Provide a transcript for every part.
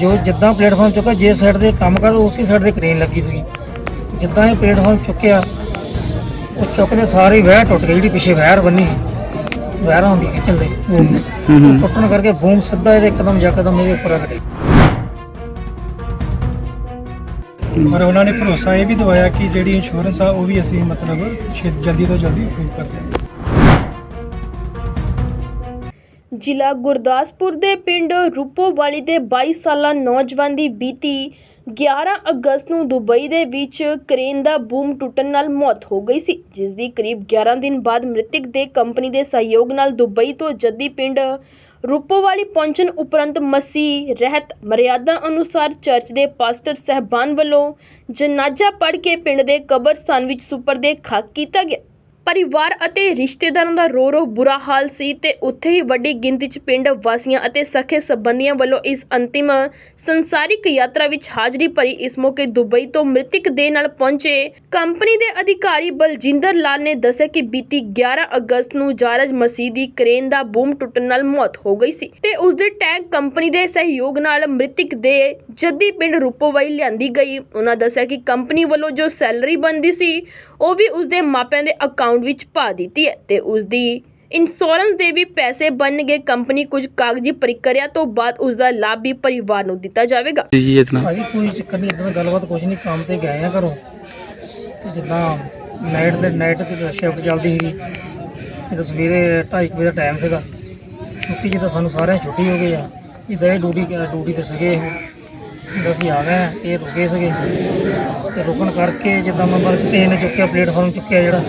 ਜੋ ਜਿੱਦਾਂ ਪਲੇਟਫਾਰਮ ਚੁੱਕਾ ਜੇ ਸਾਈਡ ਦੇ ਕੰਮ ਕਰ ਉਸੇ ਸਾਈਡ ਤੇ ਕ੍ਰੇਨ ਲੱਗੀ ਸੀਗੀ। ਜਿੱਦਾਂ ਇਹ ਪਲੇਟਫਾਰਮ ਚੁੱਕਿਆ ਉਹ ਚੁੱਕਦੇ ਸਾਰੇ ਵਹਿ ਟੁੱਟ ਗਈ ਜਿਹੜੀ ਪਿੱਛੇ ਵਹਿਰ ਬੰਨੀ ਸੀ। ਵਹਿਰਾਂ ਹੁੰਦੀ ਖਿੱਚਣ ਦੇ। ਬੂਮ ਨੇ ਹੂੰ। ਹੂੰ ਟੁੱਟਣ ਕਰਕੇ ਬੂਮ ਸਿੱਧਾ ਇਹਦੇ ਇੱਕਦਮ ਜਾ ਕਦਮ ਇਹਦੇ ਉੱਪਰ ਆ ਗਈ ਪਰ ਉਹਨਾਂ ਨੇ ਭਰੋਸਾ ਇਹ ਵੀ ਦਵਾਇਆ ਕਿ ਜਿਹੜੀ ਇੰਸ਼ੋਰੈਂਸ ਆ ਉਹ ਵੀ ਅਸੀਂ ਮਤਲਬ ਛੇ ਜਲਦੀ ਤੋਂ ਜਲਦੀ ਅਪਰੂਵ ਕਰ ਦਿਆਂਗੇ। ਜ਼ਿਲ੍ਹਾ ਗੁਰਦਾਸਪੁਰ ਦੇ ਪਿੰਡ ਰੂਪੋਵਾਲੀ ਦੇ 22 ਸਾਲਾ ਨੌਜਵਾਨ ਦੀ ਬੀਤੀ 11 ਅਗਸਤ ਨੂੰ ਦੁਬਈ ਦੇ ਵਿੱਚ ਕ੍ਰੇਨ ਦਾ ਬੂਮ ਟੁੱਟਣ ਨਾਲ ਮੌਤ ਹੋ ਗਈ ਸੀ, ਜਿਸ ਦੀ ਕਰੀਬ 11 ਦਿਨ ਬਾਅਦ ਮ੍ਰਿਤਕ ਦੇ ਕੰਪਨੀ ਦੇ ਸਹਿਯੋਗ ਨਾਲ ਦੁਬਈ ਤੋਂ ਜੱਦੀ ਪਿੰਡ ਰੂਪੋਵਾਲੀ ਪਹੁੰਚਣ ਉਪਰੰਤ ਮਸੀਹ ਰਹਿਤ ਮਰਿਆਦਾ ਅਨੁਸਾਰ ਚਰਚ ਦੇ ਪਾਸਟਰ ਸਹਿਬਾਨ ਵੱਲੋਂ ਜਨਾਜ਼ਾ ਪੜ੍ਹ ਕੇ ਪਿੰਡ ਦੇ ਕਬਰਸਤਾਨ ਵਿੱਚ ਸੁਪਰਦੇ ਖਾਕ ਕੀਤਾ ਗਿਆ। ਪਰਿਵਾਰ ਅਤੇ ਰਿਸ਼ਤੇਦਾਰਾਂ ਦਾ ਰੋ ਰੋ ਬੁਰਾ ਹਾਲ ਸੀ ਤੇ ਉੱਥੇ ਹੀ ਵੱਡੀ ਗਿਣਤੀ 'ਚ ਪਿੰਡ ਵਾਸੀਆਂ ਅਤੇ ਸਖੇ ਸੰਬੰਧੀਆਂ ਵੱਲੋਂ ਇਸ ਅੰਤਿਮ ਸੰਸਾਰਿਕ ਯਾਤਰਾ ਵਿੱਚ ਹਾਜ਼ਰੀ ਭਰੀ ਇਸ ਮੌਕੇ ਦੁਬਈ ਤੋਂ ਮ੍ਰਿਤਕ ਦੇ ਨਾਲ ਪਹੁੰਚੇ ਕੰਪਨੀ ਦੇ ਅਧਿਕਾਰੀ ਬਲਜਿੰਦਰ ਲਾਲ ਨੇ ਦੱਸਿਆ ਕਿ ਬੀਤੀ 11 ਅਗਸਤ ਨੂੰ ਜਾਰਜ ਮਸੀਹ ਦੀ ਕ੍ਰੇਨ ਦਾ ਬੂਮ ਟੁੱਟਣ ਨਾਲ ਮੌਤ ਹੋ ਗਈ ਸੀ ਤੇ ਉਸ ਦੇ ਟੈਂਕ ਕੰਪਨੀ ਦੇ ਸਹਿਯੋਗ ਨਾਲ ਮ੍ਰਿਤਕ ਦੇ ਜੱਦੀ ਪਿੰਡ ਰੂਪੋਵਾਈ ਲਿਆਂਦੀ ਗਈ। ਉਹਨਾਂ ਦੱਸਿਆ ਕਿ ਕੰਪਨੀ ਵੱਲੋਂ ਜੋ ਸੈਲਰੀ ਬੰਦੀ ਸੀ ਉਹ ਵੀ ਉਸ ਦੇ ਮਾਪਿਆਂ ਦੇ ਅਕਾਊਂਟ ਵਿੱਚ ਪਾ ਦਿੱਤੀ ਹੈ ਤੇ ਉਸ ਦੀ ਇੰਸ਼ੋਰੈਂਸ ਦੇ ਵੀ ਪੈਸੇ ਬਣਨਗੇ ਕੰਪਨੀ ਕੁਝ ਕਾਗਜ਼ੀ ਪ੍ਰਕਿਰਿਆ ਤੋਂ ਬਾਅਦ ਉਸ ਦਾ ਲਾਭ ਵੀ ਪਰਿਵਾਰ ਨੂੰ ਦਿੱਤਾ ਜਾਵੇਗਾ। ਜੀ ਇਤਨਾ। ਭਾਜੀ ਕੋਈ ਚੱਕਰ ਨਹੀਂ ਇਦਾਂ ਗੱਲਬਾਤ ਕੁਝ ਨਹੀਂ ਕੰਮ ਤੇ ਗਏ ਆ ਘਰੋਂ। ਤੇ ਜਿੱਦਾਂ ਨਾਈਟ ਦੇ ਨਾਈਟ ਤੇ ਸ਼ਿਫਟ ਚੱਲਦੀ ਸੀ। ਜਦੋਂ ਸਵੇਰੇ 2:30 ਵਜੇ ਦਾ ਟਾਈਮ ਸੀਗਾ। ਛੁੱਟੀ ਜਿੱਦਾਂ ਸਾਨੂੰ ਸਾਰਿਆਂ ਨੂੰ ਛੁੱਟੀ ਹੋ ਗਈ ਆ। ਜਿੱਦਾਂ ਇਹ ਡਿਊਟੀ ਡਿਊਟੀ ਤੇ ਸੀਗੇ ਇਹ। ਅਸੀਂ ਆ ਗਏ ਇਹ ਰੁਕੇ ਸੀਗੇ। ਤੇ ਰੁਕਣ ਕਰਕੇ ਜਿੱਦਾਂ ਨੰਬਰ ਕਿਤੇ ਨੇ ਚੁੱਕਿਆ ਪਲੇਟਫਾਰਮ ਚੁੱਕਿਆ ਜਿਹੜਾ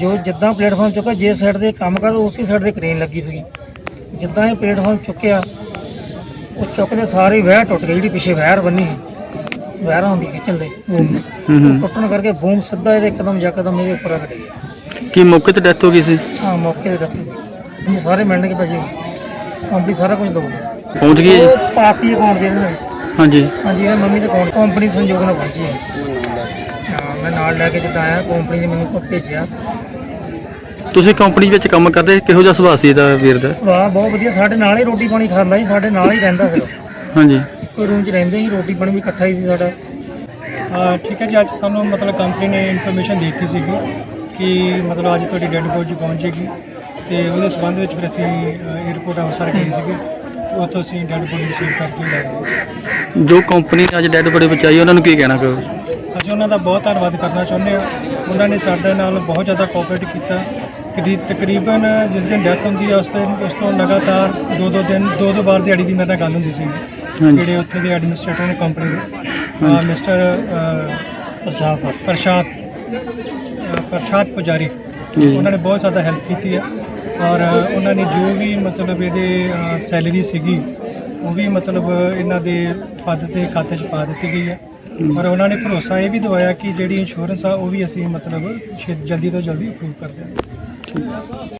ਜੋ ਜਿੱਦਾਂ ਪਲੇਟਫਾਰਮ ਚੁੱਕਾ ਜੇ ਸਾਈਡ ਦੇ ਕੰਮ ਕਰ ਉਸੇ ਸਾਈਡ ਤੇ ਕ੍ਰੇਨ ਲੱਗੀ ਸੀਗੀ। ਜਿੱਦਾਂ ਇਹ ਪਲੇਟਫਾਰਮ ਚੁੱਕਿਆ ਉਹ ਚੁੱਕਦੇ ਸਾਰੇ ਵਹਿ ਟੁੱਟ ਗਈ ਜਿਹੜੀ ਪਿੱਛੇ ਵਹਿਰ ਬੰਨੀ ਸੀ। ਵਹਿਰਾਂ ਹੁੰਦੀ ਖਿੱਚਣ ਦੇ। ਬੂਮ ਨੇ ਹੂੰ ਹੂੰ। ਟੁੱਟਣ ਕਰਕੇ ਬੂਮ ਸਿੱਧਾ ਇਹਦੇ ਇੱਕਦਮ ਜਾ ਕਦਮ ਇਹਦੇ ਉੱਪਰ ਆ ਗਈ ਕੀ ਮੌਕੇ ਤੇ ਡੈਥ ਹੋ ਗਈ ਸੀ? ਹਾਂ ਮੌਕੇ ਤੇ ਰੱਖੀ ਜੀ ਸਾਰੇ ਮਿਲਣਗੇ ਭਾਜੀ ਕੰਪਨੀ ਸਾਰਾ ਕੁਝ ਦਊਗੀ ਪਹੁੰਚ ਗਈ ਹੈ ਜੀ? ਪਾਪੀ ਅਕਾਊਂਟ ਦੇ ਇਹਨਾਂ ਹਾਂਜੀ। ਹਾਂਜੀ ਇਹ ਮੰਮੀ ਦੇ ਅਕਾਊਂਟ ਕੰਪਨੀ ਸੰਯੋਗ ਨਾਲ ਪਹੁੰਚੀ ਹੈ। ਹਾਂ ਮੈਂ ਨਾਲ ਲੈ ਕੇ ਜਿੱਦਾਂ ਆਇਆ ਕੰਪਨੀ ਨੇ ਮੈਨੂੰ ਕੋ ਭੇਜਿਆ। ਤੁਸੀਂ ਕੰਪਨੀ ਵਿੱਚ ਕੰਮ ਕਰਦੇ ਕਿਹੋ ਜਿਹਾ ਸੁਭਾਅ ਸੀ ਇਹਦਾ ਵੀਰ ਦਾ? ਸੁਭਾਅ ਬਹੁਤ ਵਧੀਆ ਸਾਡੇ ਨਾਲ ਹੀ ਰੋਟੀ ਪਾਣੀ ਖਾਂਦਾ ਸੀ ਸਾਡੇ ਨਾਲ ਹੀ ਰਹਿੰਦਾ ਫਿਰ ਹਾਂਜੀ। ਕੋਈ ਰੂਮ 'ਚ ਰਹਿੰਦੇ ਸੀ ਰੋਟੀ ਪਾਣੀ ਵੀ ਇਕੱਠਾ ਹੀ ਸੀ ਸਾਡਾ। ਅਹ ਠੀਕ ਹੈ ਜੀ ਅੱਜ ਸਾਨੂੰ ਮਤਲਬ ਕੰਪਨੀ ਨੇ ਇਨਫੋਰਮੇਸ਼ਨ ਦਿੱਤੀ ਸੀਗੀ ਕਿ ਮਤਲਬ ਅੱਜ ਤੁਹਾਡੀ ਡੈਡ ਬੋਡੀ ਪਹੁੰਚੇਗੀ ਤੇ ਉਹਦੇ ਸੰਬੰਧ ਵਿੱਚ ਫਿਰ ਅਸੀਂ 에어ਪੋਰਟ ਅੰਮ੍ਰਿਤਸਰ ਗਏ ਸੀਗੇ। ਤੇ ਉੱਥੋਂ ਅਸੀਂ ਡੈਡ ਬੋਡੀ ਰਿਸੀਵ ਕਰਕੇ ਲੈ ਗਏ। ਜੋ ਕੰਪਨੀ ਨੇ ਅੱਜ ਡੈਡ ਬੜੇ ਬਚਾਈ ਉਹਨਾਂ ਨੂੰ ਕੀ ਕਹਿਣਾ ਕਰੋ ਅਸੀਂ ਉਹਨਾਂ ਦਾ ਬਹੁਤ ਧੰਨਵਾਦ ਕਰਨਾ ਚਾਹੁੰਦੇ ਹਾਂ। ਉਹਨਾਂ ਨੇ ਸਾਡੇ ਨਾਲ ਬਹੁਤ ਜ਼ਿਆਦਾ ਕੋਆਪਰੇਟ ਕੀਤਾ। ਕਰੀ ਤਕਰੀਬਨ ਜਿਸ ਦਿਨ ਡੈਥ ਹੁੰਦੀ ਹੈ ਉਸ ਤੋਂ ਉਸ ਤੋਂ ਲਗਾਤਾਰ ਦੋ ਦੋ ਦਿਨ ਦੋ ਦੋ ਵਾਰ ਦਿਹਾੜੀ ਦੀ ਮੇਰੇ ਨਾਲ ਗੱਲ ਹੁੰਦੀ ਸੀ। ਜਿਹੜੇ ਉੱਥੇ ਦੇ ਐਡਮਿਨਿਸਟ੍ਰੇਟਰ ਨੇ ਕੰਪਨੀ ਦੇ। ਮਿਸਟਰ ਪ੍ਰਸ਼ਾਦ ਸਾਹਿਬ ਪ੍ਰਸ਼ਾਦ ਪ੍ਰਸ਼ਾਦ ਪੁਜਾਰੀ। ਉਹਨਾਂ ਨੇ ਬਹੁਤ ਜ਼ਿਆਦਾ ਹੈਲਪ ਕੀਤੀ ਹੈ ਔਰ ਉਹਨਾਂ ਨੇ ਜੋ ਵੀ ਮਤਲਬ ਇਹਦੇ ਸੈਲਰੀ ਸੀਗੀ ਉਹ ਵੀ ਮਤਲਬ ਇਹਨਾਂ ਦੇ ਪਦ ਤੇ ਖਾਤੇ 'ਚ ਪਾ ਦਿੱਤੀ ਗਈ ਹੈ। ਪਰ ਉਹਨਾਂ ਨੇ ਭਰੋਸਾ ਇਹ ਵੀ ਦਵਾਇਆ ਕਿ ਜਿਹੜੀ ਇੰਸ਼ੋਰੈਂਸ ਆ, ਉਹ ਵੀ ਅਸੀਂ ਮਤਲਬ ਛੇ- ਜਲਦੀ ਤੋਂ ਜਲਦੀ ਅਪਰੂਵ ਕਰ ਦਿਆਂਗੇ